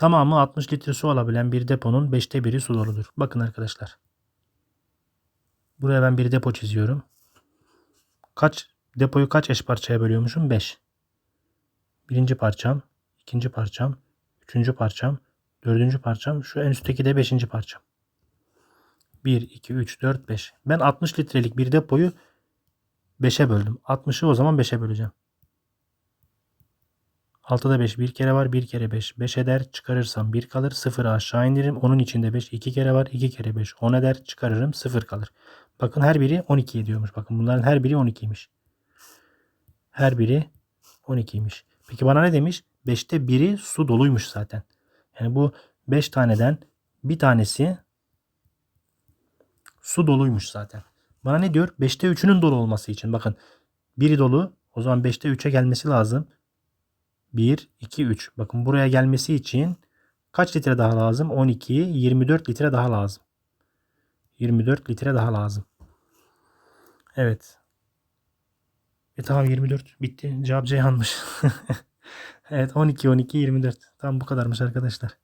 Tamamı 60 litre su alabilen bir deponun 5'te biri su doludur. Bakın arkadaşlar. Buraya ben bir depo çiziyorum. Kaç depoyu kaç eş parçaya bölüyormuşum? 5. Birinci parçam, ikinci parçam, üçüncü parçam, dördüncü parçam, şu en üstteki de beşinci parçam. 1, 2, 3, 4, 5. Ben 60 litrelik bir depoyu 5'e böldüm. 60'ı o zaman 5'e böleceğim. 6'da 5 bir kere var. 1 kere 5 5 eder. Çıkarırsam 1 kalır. 0'ı aşağı indiririm. Onun içinde 5 2 kere var. 2 kere 5 10 eder. Çıkarırım. 0 kalır. Bakın her biri 12 ediyormuş. Bakın bunların her biri 12'ymiş. Her biri 12'ymiş. Peki bana ne demiş? 5'te biri su doluymuş zaten. Yani bu 5 taneden bir tanesi su doluymuş zaten. Bana ne diyor? 5'te 3'ünün dolu olması için. Bakın biri dolu. O zaman 5'te 3'e gelmesi lazım. 1, 2, 3. Bakın buraya gelmesi için kaç litre daha lazım? 12, 24 litre daha lazım. 24 litre daha lazım. Evet. E tamam 24 bitti. Cevap Ceyhan'mış. evet 12, 12, 24. Tamam bu kadarmış arkadaşlar.